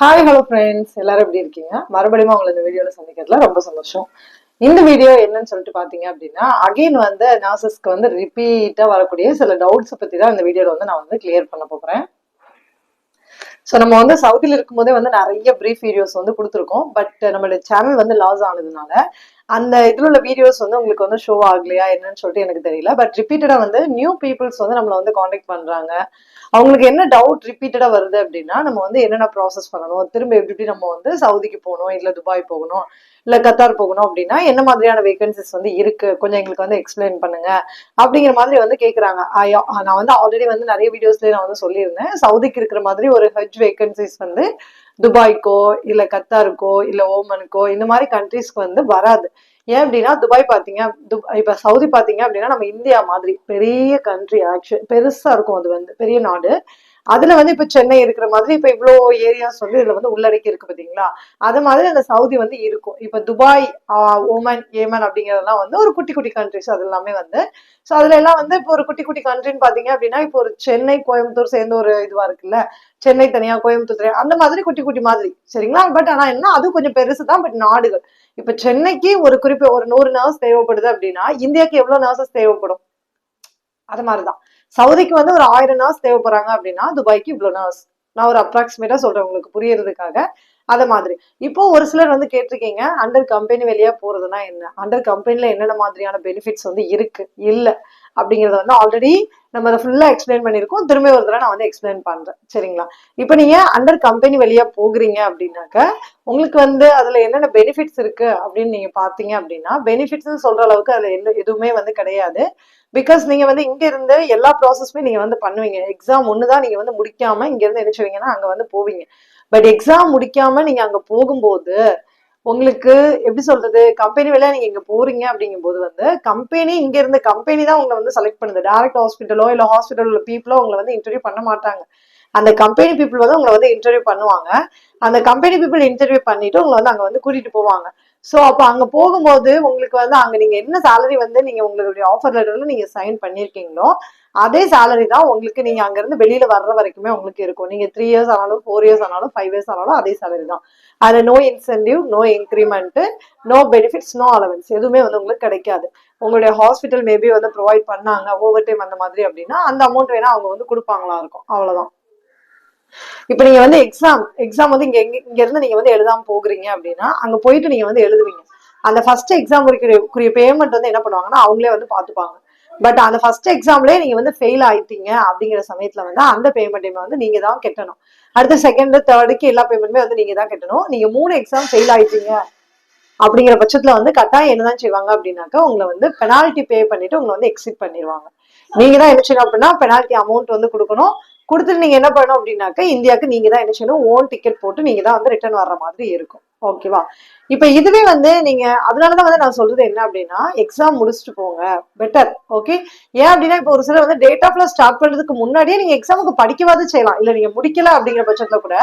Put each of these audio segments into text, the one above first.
Hi hello friends எல்லாரும் எப்படி இருக்கீங்க? மறுபடியும் உங்களை இந்த வீடியோல சந்திக்கிறதுல ரொம்ப சந்தோஷம். இந்த வீடியோ என்னன்னு சொல்லிட்டு பாத்தீங்க அப்படின்னா அகைன் வந்து நர்சஸ்க்கு வந்து ரிப்பீட்டா வரக்கூடிய சில டவுட்ஸ் பத்தி தான் இந்த வீடியோல வந்து நான் வந்து கிளியர் பண்ண போறேன். ஸோ நம்ம வந்து சவுதியில் இருக்கும்போதே வந்து நிறைய ப்ரீஃப் வீடியோஸ் வந்து கொடுத்துருக்கோம். பட் நம்மளோட சேனல் வந்து லாஸ் ஆனதுனால அந்த இதில் உள்ள வீடியோஸ் வந்து உங்களுக்கு வந்து ஷோ ஆகலையா என்னன்னு சொல்லிட்டு எனக்கு தெரியல. பட் ரிப்பீட்டடாக வந்து நியூ பீப்புள்ஸ் வந்து நம்மளை வந்து காண்டாக்ட் பண்ணுறாங்க அவங்களுக்கு என்ன டவுட் ரிப்பீட்டடாக வருது அப்படின்னா நம்ம வந்து என்னென்ன ப்ராசஸ் பண்ணணும்? திரும்ப எப்படி எப்படி நம்ம வந்து சவுதிக்கு போகணும்? இல்லை துபாய் போகணும்? இல்லை கத்தார் போகணும் அப்படின்னா என்ன மாதிரியான வேகன்சிஸ் வந்து இருக்கு? கொஞ்சம் எங்களுக்கு வந்து எக்ஸ்பிளைன் பண்ணுங்க. அப்படிங்கிற மாதிரி வந்து கேட்குறாங்க நான் வந்து ஆல்ரெடி வந்து நிறைய வீடியோஸ்லேயே நான் வந்து சொல்லியிருந்தேன். சவுதிக்கு இருக்கிற மாதிரி ஒரு ஹஜ் வேகன்சிஸ் வந்து துபாய்க்கோ இல்லை கத்தாருக்கோ இல்லை ஓமனுக்கோ இந்த மாதிரி கண்ட்ரீஸ்க்கு வந்து வராது. ஏன் அப்படின்னா துபாய் பார்த்தீங்க துப் இப்போ சவுதி பார்த்தீங்க அப்படின்னா நம்ம இந்தியா மாதிரி பெரிய கண்ட்ரி ஆக்சுவல் பெருசாக இருக்கும் அது வந்து பெரிய நாடு. அதுல வந்து இப்ப சென்னை இருக்கிற மாதிரி இப்ப இவ்வளோ ஏரியாஸ் வந்து இதுல வந்து உள்ளடக்கி இருக்கு பாத்தீங்களா? அது மாதிரி அந்த சவுதி வந்து இருக்கும். இப்ப துபாய் ஆஹ் ஓமன் ஏமன் அப்படிங்கறதெல்லாம் வந்து ஒரு குட்டி குட்டி கண்ட்ரிஸ் அது எல்லாமே வந்து. ஸோ அதுல எல்லாம் வந்து இப்போ ஒரு குட்டி குட்டி கண்ட்ரின்னு பாத்தீங்க அப்படின்னா இப்போ ஒரு சென்னை கோயம்புத்தூர் சேர்ந்து ஒரு இதுவா இருக்குல்ல? சென்னை தனியா கோயம்புத்தூர் தனியா அந்த மாதிரி குட்டி குட்டி மாதிரி சரிங்களா? பட் ஆனா என்ன அது கொஞ்சம் பெருசு தான் பட் நாடுகள். இப்ப சென்னைக்கு ஒரு குறிப்பிட்ட ஒரு நூறு நர்ஸ் தேவைப்படுது அப்படின்னா இந்தியாவுக்கு எவ்வளவு நர்சஸ் தேவைப்படும்? அது மாதிரிதான். சவுதிக்கு வந்து ஒரு ஆயிரம் நாஸ் தேவைப்படுறாங்க அப்படின்னா துபாய்க்கு இவ்வளோ நாஸ் நான் ஒரு அப்ராக்சிமேட்டா சொல்றேன் உங்களுக்கு புரியறதுக்காக. அதை மாதிரி. இப்போ ஒரு சிலர் வந்து கேட்டிருக்கீங்க அண்டர் கம்பெனி வெளியே போறதுன்னா என்ன? அண்டர் கம்பெனில என்னென்ன மாதிரியான பெனிஃபிட்ஸ் வந்து இருக்கு? இல்ல. அப்படிங்கிறத வந்து ஆல்ரெடி நம்ம அதை ஃபுல்லாக எக்ஸ்பிளைன் பண்ணியிருக்கோம். திரும்ப ஒரு தடவை நான் வந்து எக்ஸ்பிளைன் பண்ணுறேன் சரிங்களா? இப்போ நீங்கள் அண்டர் கம்பெனி வழியாக போகிறீங்க அப்படின்னாக்க உங்களுக்கு வந்து அதில் என்னென்ன பெனிஃபிட்ஸ் இருக்கு அப்படின்னு நீங்கள் பார்த்தீங்க அப்படின்னா பெனிஃபிட்ஸ்னு சொல்கிற அளவுக்கு அதில் என்ன எதுவுமே வந்து கிடையாது. பிகாஸ் நீங்கள் வந்து இங்கேருந்து எல்லா ப்ராசஸுமே நீங்கள் வந்து பண்ணுவீங்க. எக்ஸாம் ஒன்று தான் நீங்கள் வந்து முடிக்காமல் இங்கேருந்து என்ன நினைச்சுவீங்கன்னா அங்கே வந்து போவீங்க. பட் எக்ஸாம் முடிக்காமல் நீங்கள் அங்கே போகும்போது உங்களுக்கு எப்படி சொல்றது கம்பெனி வேலையா நீங்க இங்க போறீங்க அப்படிங்கும் போது வந்து கம்பெனி இங்க இருந்து கம்பெனி தான் உங்களை வந்து செலக்ட் பண்ணுது. டைரக்ட் ஹாஸ்பிட்டலோ இல்ல ஹாஸ்பிட்டல் உள்ள பீப்புளோ உங்களை வந்து இன்டர்வியூ பண்ண மாட்டாங்க. அந்த கம்பெனி பீப்புள் வந்து உங்களை வந்து இன்டர்வியூ பண்ணுவாங்க. அந்த கம்பெனி பீப்புள் இன்டர்வியூ பண்ணிட்டு உங்களை வந்து அங்க வந்து கூட்டிட்டு போவாங்க. ஸோ அப்போ அங்கே போகும்போது உங்களுக்கு வந்து அங்கே நீங்கள் என்ன சேலரி வந்து நீங்கள் உங்களுடைய ஆஃபர் லெட்டரில் நீங்கள் சைன் பண்ணியிருக்கீங்களோ அதே சேலரி தான் உங்களுக்கு நீங்கள் அங்கேருந்து வெளியில் வர்ற வரைக்குமே உங்களுக்கு இருக்கும். நீங்கள் த்ரீ இயர்ஸ் ஆனாலும் ஃபோர் இயர்ஸ் ஆனாலும் ஃபைவ் இயர்ஸ் ஆனாலும் அதே சேலரி தான். அதில் no incentive no increment no benefits no allowance எதுவுமே வந்து உங்களுக்கு கிடைக்காது. உங்களுடைய ஹாஸ்பிட்டல் மேபி வந்து ப்ரொவைட் பண்ணாங்க ஓவர் டைம் அந்த மாதிரி அப்படின்னா அந்த அமௌண்ட் வேணால் அவங்க வந்து கொடுப்பாங்களா இருக்கும். அவ்வளோதான் இப்ப நீங்க வந்து எக்ஸாம் எக்ஸாம் வந்து இங்க எங்க- இங்க இருந்து நீங்க வந்து எழுதாம போகிறீங்க அப்படின்னா அங்க போயிட்டு நீங்க வந்து எழுதுவீங்க. அந்த ஃபர்ஸ்ட் எக்ஸாம் குறிய பேமெண்ட் வந்து என்ன பண்ணுவாங்கன்னா அவங்களே வந்து பாத்துப்பாங்க. பட் அந்த ஃபர்ஸ்ட் எக்ஸாம்லயே நீங்க வந்து ஃபெயில் ஆயிட்டீங்க அப்படிங்கிற சமயத்துல வந்து அந்த பேமெண்ட்டையுமே வந்து நீங்க தான் கட்டணும். அடுத்த செகண்ட் தேர்டுக்கு எல்லா பேமெண்ட்டுமே வந்து நீங்க தான் கட்டணும். நீங்க மூணு எக்ஸாம் ஃபெயில் ஆயிட்டீங்க அப்படிங்கிற பட்சத்துல வந்து கட்டாயம் என்னதான் செய்வாங்க அப்படின்னாக்கா உங்களை வந்து பெனால்ட்டி பே பண்ணிட்டு உங்களை வந்து எக்ஸிட் பண்ணிடுவாங்க நீங்க தான் என்ன செய்யணும் அப்படின்னா பெனால்ட்டி அமௌண்ட் வந்து கொடுக்கணும். கொடுத்துட்டு நீங்க என்ன பண்ணணும் அப்படின்னாக்கா இந்தியாவுக்கு நீங்க தான் என்ன செய்யணும்? ஓன் டிக்கெட் போட்டு நீங்க தான் வந்து ரிட்டர்ன் வர்ற மாதிரி இருக்கும். ஓகேவா இப்ப இதுவே வந்து நீங்க அதனாலதான் வந்து நான் சொல்றது என்ன அப்படின்னா எக்ஸாம் முடிச்சுட்டு போங்க. பெட்டர் ஓகே ஏன் அப்படின்னா இப்போ ஒரு சிலர் வந்து டேட் ஆஃப்ல ஸ்டார்ட் பண்றதுக்கு முன்னாடியே நீங்க எக்ஸாமுக்கு படிக்கவாது செய்யலாம். இல்ல நீங்க முடிக்கல அப்படிங்கிற பட்சத்துல கூட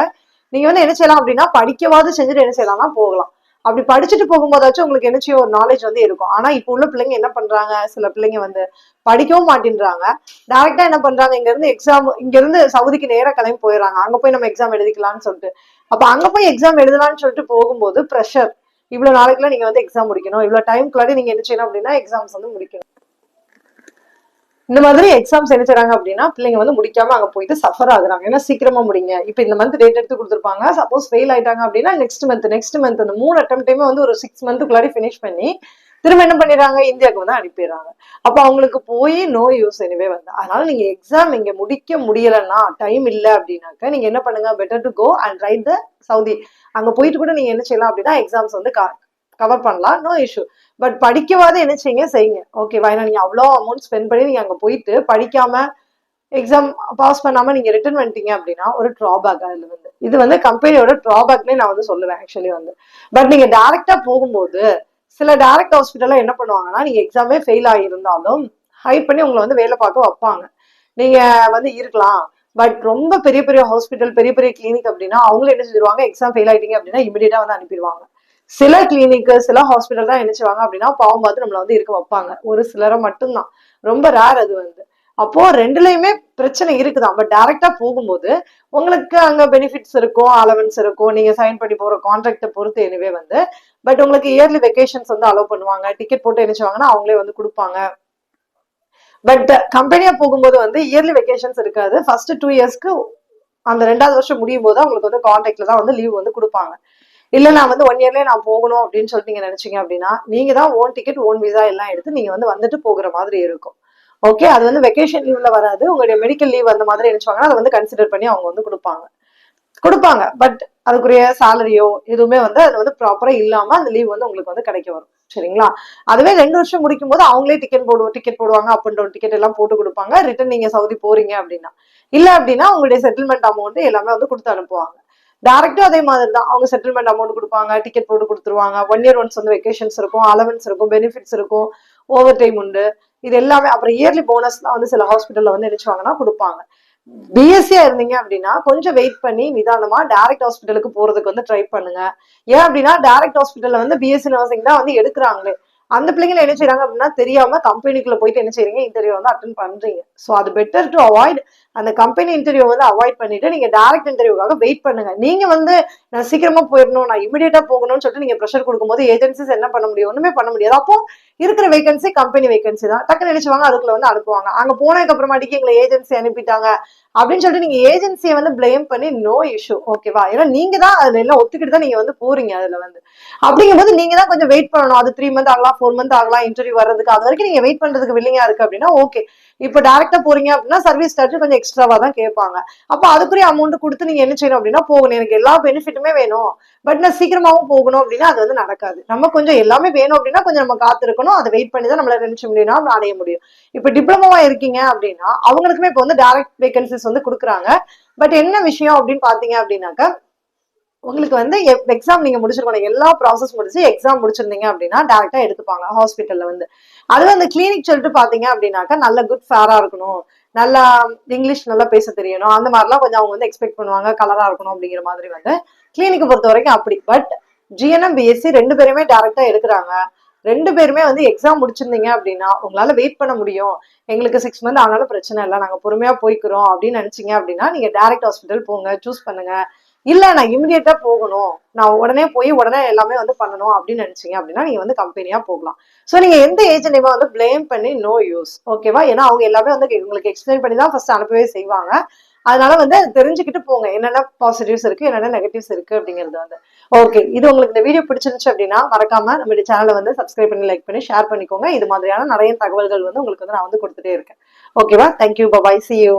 நீங்க வந்து என்ன செய்யலாம் அப்படின்னா படிக்கவாது செஞ்சுட்டு என்ன செய்யலாம்னா போகலாம். அப்படி படிச்சுட்டு போகும்போதாச்சும் உங்களுக்கு என்ன செய்யும் ஒரு நாலேஜ் வந்து இருக்கும். ஆனா இப்போ உள்ள பிள்ளைங்க என்ன பண்றாங்க? சில பிள்ளைங்க வந்து படிக்கவும் மாட்டேன்றாங்க. டேரக்டா என்ன பண்றாங்க? இங்க இருந்து எக்ஸாம் இங்க இருந்து சவுதிக்கு நேர கிளம்பி போயிடுறாங்க. அங்க போய் நம்ம எக்ஸாம் எழுதிக்கலாம்னு சொல்லிட்டு. அப்ப அங்க போய் எக்ஸாம் எழுதலாம்னு சொல்லிட்டு போகும்போது ப்ரெஷர் இவ்வளவு நாளைக்குள்ள நீங்க வந்து எக்ஸாம் முடிக்கணும். இவ்வளவு டைம்க்குள்ளாடி நீங்க என்ன செய்யணும் அப்படின்னா எக்ஸாம்ஸ் வந்து முடிக்கணும். இந்த மாதிரி எக்ஸாம்ஸ் என்ன செய்றாங்க அப்படின்னா பிள்ளைங்க வந்து முடிக்காம அங்க போயிட்டு சஃபர் ஆகுறாங்க. ஏன்னா சீக்கிரமா முடிங்க. இப்போ இந்த மந்த் டேட் எடுத்து கொடுத்துருப்பாங்க. சப்போஸ் ஃபெயில் ஆயிட்டாங்க அப்படின்னா நெக்ஸ்ட் மந்த் நெக்ஸ்ட் மந்த் அந்த மூணு அட்டம்ப்டையுமே வந்து ஒரு சிக்ஸ் மந்த்துக்குள்ளாடி ஃபினிஷ் பண்ணி திரும்ப என்ன பண்ணிடுறாங்க? இந்தியாவுக்கு வந்து அனுப்பிடுறாங்க. அப்போ அவங்களுக்கு போய் நோ யூஸ் எனவே வந்து. அதனால நீங்க எக்ஸாம் இங்க முடிக்க முடியலன்னா டைம் இல்லை அப்படின்னாக்க நீங்க என்ன பண்ணுங்க? Better to go and right the Saudi அங்க போயிட்டு கூட நீங்க என்ன செய்யலாம் அப்படின்னா எக்ஸாம்ஸ் வந்து கவர் பண்ணலாம். நோ இஷ்யூ பட் படிக்கவாத என்ன செய்யுங்க? செய்யுங்க. ஓகேவா ஏன்னா நீங்க அவ்வளோ அமௌண்ட் ஸ்பெண்ட் பண்ணி நீங்க அங்க போயிட்டு படிக்காம எக்ஸாம் பாஸ் பண்ணாம நீங்க ரிட்டர்ன் பண்ணிட்டீங்க அப்படின்னா ஒரு ட்ராபேக் அதுல வந்து. இது வந்து கம்பெனியோட ட்ராபேக்னே நான் வந்து சொல்லுவேன் ஆக்சுவலி வந்து. பட் நீங்க டைரக்டா போகும்போது சில டைரக்ட் ஹாஸ்பிட்டல்ல என்ன பண்ணுவாங்கன்னா நீங்க எக்ஸாமே ஃபெயில் ஆகியிருந்தாலும் ஹைட் பண்ணி உங்களை வந்து வேலை பார்க்க வைப்பாங்க. நீங்க வந்து இருக்கலாம். பட் ரொம்ப பெரிய பெரிய ஹாஸ்பிட்டல் பெரிய பெரிய கிளினிக் அப்படின்னா அவங்களும் என்ன செஞ்சிருவாங்க எக்ஸாம் ஃபெயில் ஆயிட்டீங்க அப்படின்னா இமீடியட்டா வந்து அனுப்பிடுவாங்க. சில கிளினிக்கு சில ஹாஸ்பிட்டல் தான் என்ன செய்வாங்க அப்படின்னா பாவம் பார்த்து நம்மளை வந்து இருக்க வைப்பாங்க. ஒரு சிலரை மட்டும்தான். ரொம்ப ரேர் அது வந்து. அப்போ ரெண்டுலயுமே பிரச்சனை இருக்குதான். பட் டைரக்டா போகும்போது உங்களுக்கு அங்க பெனிஃபிட்ஸ் இருக்கும் அலவன்ஸ் இருக்கும் நீங்க சைன் பண்ணி போற கான்ட்ராக்டை பொறுத்து எனவே வந்து. பட் உங்களுக்கு இயர்லி வெக்கேஷன்ஸ் வந்து அலோவ் பண்ணுவாங்க. டிக்கெட் போட்டு என்ன அவங்களே வந்து கொடுப்பாங்க. பட் கம்பெனியா போகும்போது வந்து இயர்லி வெக்கேஷன்ஸ் இருக்காது. ஃபர்ஸ்ட் டூ இயர்ஸ்க்கு அந்த ரெண்டாவது வருஷம் முடியும் போது அவங்களுக்கு வந்து கான்ட்ராக்ட்ல தான் வந்து லீவ் வந்து கொடுப்பாங்க. இல்லை நான் வந்து ஒன் இயர்லேயே நான் போகணும் அப்படின்னு சொல்லிட்டு நீங்க நினைச்சீங்க அப்படின்னா நீங்க தான் ஓன் டிக்கெட் ஓன் விசா எல்லாம் எடுத்து நீங்க வந்து வந்துட்டு போகிற மாதிரி இருக்கும். ஓகே அது வந்து வெக்கேஷன் லீவ்ல வராது. உங்களுடைய மெடிக்கல் லீவ் அந்த மாதிரி நினைச்சாங்கன்னா அதை வந்து கன்சிடர் பண்ணி அவங்க வந்து கொடுப்பாங்க. கொடுப்பாங்க. பட் அதுக்குரிய சேலரியோ எதுவுமே வந்து அது வந்து ப்ராப்பரா இல்லாம அந்த லீவ் வந்து உங்களுக்கு வந்து கிடைக்க வரும். சரிங்களா? அதுவே ரெண்டு வருஷம் முடிக்கும் போது அவங்களே டிக்கெட் போடுவோம் டிக்கெட் போடுவாங்க. அப் அண்ட் டவுன் டிக்கெட் எல்லாம் போட்டு கொடுப்பாங்க. ரிட்டன் நீங்க சவுதி போறீங்க அப்படின்னா. இல்ல அப்படின்னா உங்களுடைய செட்டில்மெண்ட் அமௌண்ட் எல்லாமே வந்து கொடுத்து அனுப்புவாங்க. டேரக்டா அதே மாதிரி தான் அவங்க செட்டில்மெண்ட் அமௌண்ட் கொடுப்பாங்க டிக்கெட் போட்டு கொடுத்துருவாங்க. ஒன் இயர் ஒன்ஸ் வந்து வெக்கேஷன்ஸ் இருக்கும் அலவன்ஸ் இருக்கும் பெனிஃபிட்ஸ் இருக்கும் ஓவர் டைம் உண்டு. இது எல்லாமே அப்புறம் இயர்லி போனஸ்லாம் வந்து சில ஹாஸ்பிட்டல்ல வந்து நினைச்சுவாங்கன்னா கொடுப்பாங்க. பிஎஸ்சியா இருந்தீங்க அப்படின்னா கொஞ்சம் வெயிட் பண்ணி நிதானமா டைரக்ட் ஹாஸ்பிட்டலுக்கு போறதுக்கு வந்து ட்ரை பண்ணுங்க. ஏன் அப்படின்னா டைரக்ட் ஹாஸ்பிட்டல்ல வந்து பிஎஸ்சி நர்சிங் தான் வந்து எடுக்கிறாங்களே. அந்த பிள்ளைங்களை என்ன செய்யறாங்க அப்படின்னா தெரியாம கம்பெனிக்குள்ள போயிட்டு என்ன செய்றீங்க இன்டர்வியூ வந்து அட்டன் பண்றீங்க. ஸோ அது பெட்டர் டு அவாய்ட் அந்த கம்பெனி இன்டர்வியூ வந்து அவாய்ட் பண்ணிட்டு நீங்க டைரக்ட் இன்டர்வியூக்காக வெயிட் பண்ணுங்க. நீங்க வந்து நான் சீக்கிரமா போயிடணும் நான் இமிடியேட்டா போகணும்னு சொல்லிட்டு நீங்க ப்ரெஷர் கொடுக்கும்போது ஏஜென்சிஸ் என்ன பண்ண முடியும்? ஒண்ணுமே பண்ண முடியாது. அப்போ இருக்கிற வேகன்சி கம்பெனி வேகன்சி தான். டக்குன்னு நினைச்சுவாங்க அதுக்குள்ள வந்து அனுப்புவாங்க. அங்க போனதுக்கு அப்புறமாட்டிக்கு எங்களை ஏஜென்சி அனுப்பிட்டாங்க. அப்படின்னு சொல்லிட்டு நீங்க ஏஜென்சியை வந்து பிளேம் பண்ணி நோ இஷ்யூ ஓகேவா ஏன்னா நீங்க தான் அதுல எல்லாம் ஒத்துக்கிட்டு தான் நீங்க வந்து போறீங்க அதுல வந்து. அப்படிங்கும்போது நீங்க தான் கொஞ்சம் வெயிட் பண்ணணும். அது த்ரீ மந்த் ஆகலாம் ஃபோர் மந்த் ஆகலாம் இன்டர்வியூ வர்றதுக்கு. அது வரைக்கும் நீங்க வெயிட் பண்றதுக்கு வில்லிங்கா இருக்கு அப்படின்னா ஓகே இப்போ டேரக்டா போறீங்க அப்படின்னா சர்வீஸ் சார்ஜ் கொஞ்சம் எக்ஸ்ட்ராவா தான் கேட்பாங்க. அப்போ அதுக்குரிய அமௌண்ட் கொடுத்து நீங்க என்ன செய்யணும் அப்படின்னா போகணும். எனக்கு எல்லா பெனிஃபிட்டுமே வேணும். பட் நான் சீக்கிரமாவும் போகணும் அப்படின்னா அது வந்து நடக்காது. நம்ம கொஞ்சம் எல்லாமே வேணும் அப்படின்னா கொஞ்சம் நம்ம காத்திருக்கணும். அதை வெயிட் பண்ணி தான் நம்மளால நினைச்ச முடியும்னா அடைய முடியும். இப்போ டிப்ளமோவா இருக்கீங்க அப்படின்னா அவங்களுக்குமே இப்போ வந்து டேரக்ட் வேகன்சிஸ் வந்து கொடுக்குறாங்க. பட் என்ன விஷயம் அப்படின்னு பாத்தீங்க அப்படின்னாக்கா உங்களுக்கு வந்து எக்ஸாம் நீங்க முடிச்சிருக்கணும். எல்லா ப்ராசஸ் முடிச்சு எக்ஸாம் முடிச்சிருந்தீங்க அப்படின்னா டேரக்டா எடுத்துப்பாங்க ஹாஸ்பிட்டல்ல வந்து. அதுவே அந்த கிளினிக் சொல்லிட்டு பாத்தீங்க அப்படின்னாக்கா நல்ல குட் ஃபேரா இருக்கணும். நல்லா இங்கிலீஷ் நல்லா பேச தெரியணும். அந்த மாதிரிலாம் கொஞ்சம் அவங்க வந்து எக்ஸ்பெக்ட் பண்ணுவாங்க கலரா இருக்கணும் அப்படிங்கிற மாதிரி வந்து. கிளினிக் பொறுத்த வரைக்கும் அப்படி. பட் ஜிஎன்எம் பிஎஸ்சி ரெண்டு பேருமே டேரக்டா எடுக்கிறாங்க. ரெண்டு பேருமே வந்து எக்ஸாம் முடிச்சிருந்தீங்க அப்படின்னா உங்களால வெயிட் பண்ண முடியும். எங்களுக்கு சிக்ஸ் மந்த் ஆனாலும் பிரச்சனை இல்லை. நாங்க பொறுமையா போய்க்கிறோம் அப்படின்னு நினைச்சீங்க அப்படின்னா நீங்க டேரக்ட் ஹாஸ்பிட்டல் போங்க சூஸ் பண்ணுங்க. இல்ல நான் இமிடியேட்டா போகணும். நான் உடனே போய் உடனே எல்லாமே வந்து பண்ணணும் அப்படின்னு நினைச்சீங்க அப்படின்னா நீங்க வந்து கம்பெனியா போகலாம். சோ நீங்க எந்த ஏஜென்டையுமே வந்து பிளேம் பண்ணி நோ யூஸ் ஓகேவா ஏன்னா அவங்க எல்லாமே வந்து உங்களுக்கு எக்ஸ்பிளைன் பண்ணி தான் ஃபர்ஸ்ட் அனுப்பவே செய்வாங்க. அதனால வந்து அது தெரிஞ்சுக்கிட்டு போங்க. என்னென்ன பாசிட்டிவ்ஸ் இருக்கு என்னென்ன நெகட்டிவ்ஸ் இருக்கு அப்படிங்கிறது வந்து. ஓகே இது உங்களுக்கு இந்த வீடியோ பிடிச்சிருந்துச்சு அப்படின்னா மறக்காம நம்மளுடைய சேனலை வந்து சப்ஸ்கிரைப் பண்ணி லைக் பண்ணி ஷேர் பண்ணிக்கோங்க. இது மாதிரியான நிறைய தகவல்கள் வந்து உங்களுக்கு வந்து நான் வந்து கொடுத்துட்டே இருக்கேன். ஓகேவா தேங்க்யூ பாய் சி யூ